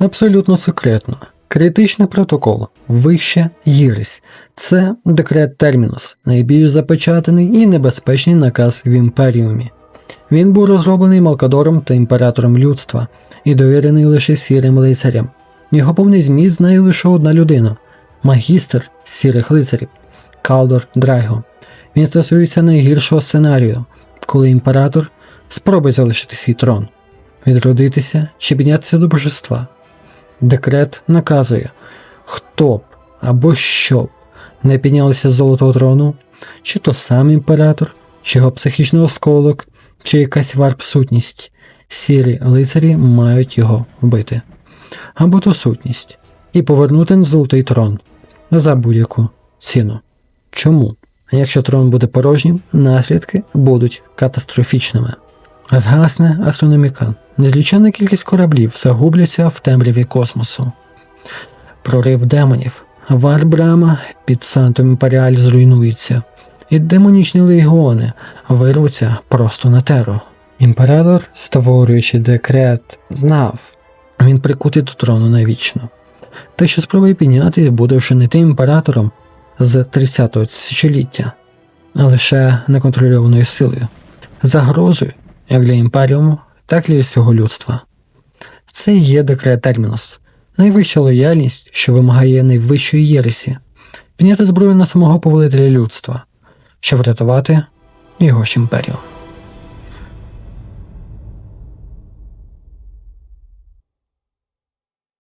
Абсолютно секретно. Критичний протокол, вища єресь. Це декрет термінус, найбільш запечатаний і небезпечний наказ в імперіумі. Він був розроблений Малкадором та імператором людства і довірений лише сірим лицарям. Його повний зміст знає лише одна людина магістр сірих лицарів Калдор Драйго. Він стосується найгіршого сценарію, коли імператор спробує залишити свій трон, відродитися чи піднятися до божества. Декрет наказує, хто б або що б не піднялися з золотого трону, чи то сам імператор, чи його психічний осколок, чи якась варп-сутність. Сірі лицарі мають його вбити. Або то сутність, і повернути на золотий трон за будь-яку ціну. Чому? Якщо трон буде порожнім, наслідки будуть катастрофічними. Згасне астрономіка. Незліченна кількість кораблів загубляться в темряві космосу. Прорив демонів. Варбрама під Сантом Імперіаль зруйнується, і демонічні легіони вирвуться просто на теру. Імператор, створюючи декрет, знав, він прикутий до трону навічно. Те, що спробує піднятись, буде вже не тим імператором з 30-го тисячоліття, а лише неконтрольованою силою, загрозою як для імперіуму, так всього людства. Це і є декрет термінус, найвища лояльність, що вимагає найвищої єресі, підняти зброю на самого повелителя людства, щоб врятувати його ж імперію.